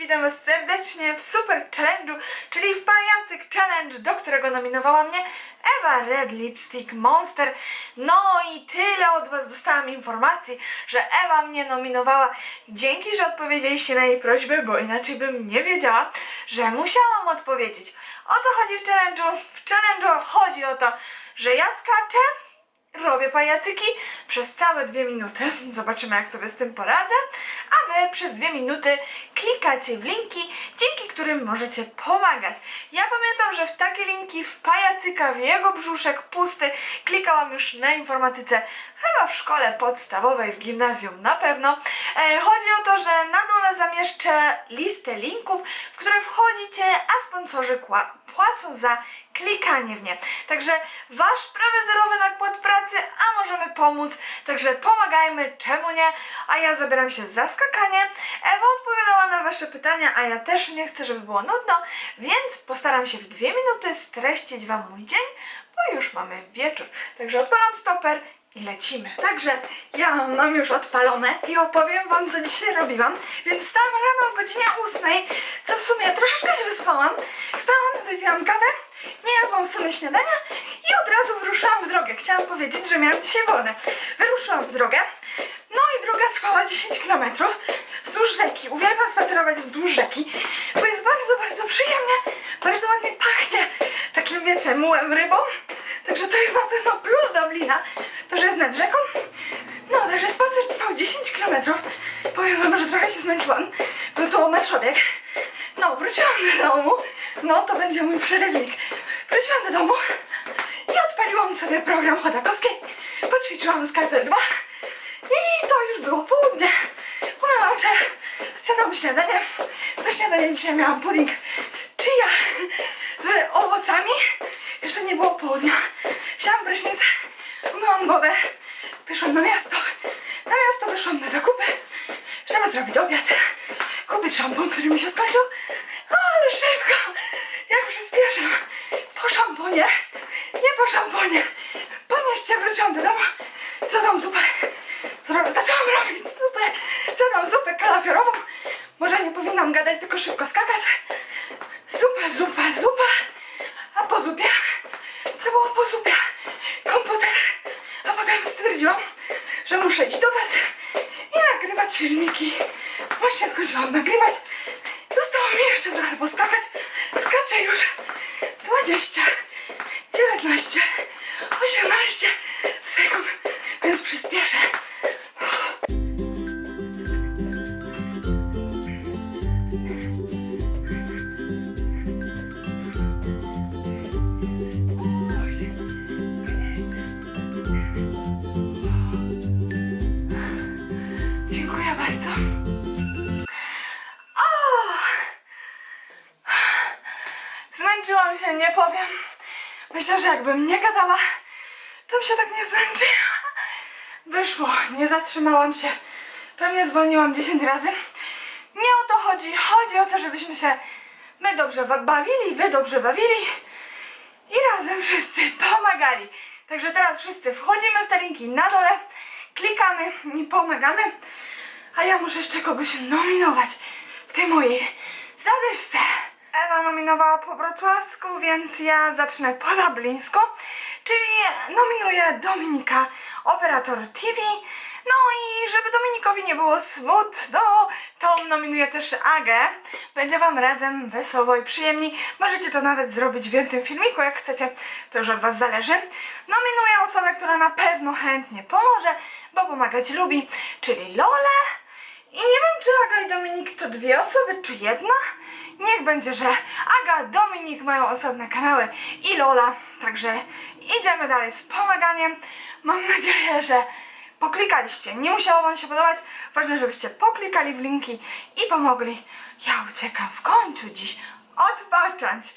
witam was serdecznie w Super Challenge'u, czyli w Pajacyk Challenge, do którego nominowała mnie Ewa Red Lipstick Monster. No i tyle od was dostałam informacji, że Ewa mnie nominowała. Dzięki, że odpowiedzieliście na jej prośbę, bo inaczej bym nie wiedziała, że musiałam odpowiedzieć. O co chodzi w challenge'u? W challenge'u chodzi o to, że ja skaczę, Robię pajacyki przez całe dwie minuty. Zobaczymy, jak sobie z tym poradzę. A wy przez dwie minuty klikacie w linki, dzięki którym możecie pomagać. Ja pamiętam, że w takie linki w pajacyka, w jego brzuszek pusty klikałam już na informatyce, chyba w szkole podstawowej, w gimnazjum na pewno. E, chodzi o to, że na dole zamieszczę listę linków, w które wchodzicie, a sponsorzy płacą za klikanie w nie. Także wasz prawie zerowy nakład pracy, a możemy pomóc. Także pomagajmy, czemu nie? A ja zabieram się za skakanie. Ewa odpowiadała na wasze pytania, a ja też nie chcę, żeby było nudno, więc postaram się w dwie minuty streścić wam mój dzień, bo już mamy wieczór. Także odpalam stoper i lecimy. Także ja mam już odpalone i opowiem wam, co dzisiaj robiłam. Więc wstałam rano o godzinie 8, co w sumie troszeczkę się wyspałam. Wstałam, wypiłam kawę, nie jadłam w sumie śniadania i od razu wyruszyłam w drogę. Chciałam powiedzieć, że miałam dzisiaj wolne. Wyruszyłam w drogę, no i droga trwała 10 km wzdłuż rzeki. Uwielbiam spacerować wzdłuż rzeki, bo jest bardzo, bardzo przyjemnie, bardzo ładnie pachnie takim, wiecie, mułem rybą. Także to jest na pewno plus Dublina, to, że jest nad rzeką. No, także spacer trwał 10 km. Powiem wam, że trochę się zmęczyłam. Był to marszobieg. No, wróciłam do domu. No, to będzie mój przerywnik. Wróciłam do domu i odpaliłam sobie program Chodakowskiej. Poćwiczyłam Skalpel 2 i to już było południe. Umyłam się, zjadłam śniadanie. Na śniadanie dzisiaj miałam pudding chia z owocami. Jeszcze nie było południa. Wziąłam prysznic, umyłam głowę, wyszłam na miasto. Na miasto wyszłam na zakupy, żeby zrobić obiad, kupić szampon, który mi się skończył. Szybko, jak przyspieszam. Po szamponie, nie po szamponie. Po mieście wróciłam do domu, zadam zupę. Zaczęłam robić zupę, zadam zupę kalafiorową. Może nie powinnam gadać, tylko szybko skakać. Zupa, zupa, zupa. A po zupie, co było po zupie? Komputer. A potem stwierdziłam, że muszę iść do was i nagrywać filmiki. Właśnie skończyłam nagrywać. Jeszcze trochę poskakać. Skaczę już. 20, 19, 18 Zmęczyłam się, nie powiem. Myślę, że jakbym nie gadała, to bym się tak nie zmęczyła. Wyszło, nie zatrzymałam się. Pewnie zwolniłam 10 razy. Nie o to chodzi. Chodzi o to, żebyśmy się my dobrze bawili, wy dobrze bawili i razem wszyscy pomagali. Także teraz wszyscy wchodzimy w te linki na dole, klikamy i pomagamy. A ja muszę jeszcze kogoś nominować w tej mojej zadyszce. Ewa nominowała po wrocławsku, więc ja zacznę po dublińsku, czyli nominuję Dominika, operator TV. No i żeby Dominikowi nie było smutno, to nominuję też Agę. Będzie wam razem wesoło i przyjemniej. Możecie to nawet zrobić w jednym filmiku, jak chcecie, to już od was zależy. Nominuję osobę, która na pewno chętnie pomoże, bo pomagać lubi, czyli Lola. I nie wiem, czy Aga i Dominik to dwie osoby, czy jedna? Niech będzie, że Aga, Dominik mają osobne kanały i Lola. Także idziemy dalej z pomaganiem. Mam nadzieję, że poklikaliście. Nie musiało wam się podobać. Ważne, żebyście poklikali w linki i pomogli. Ja uciekam w końcu dziś odpocząć.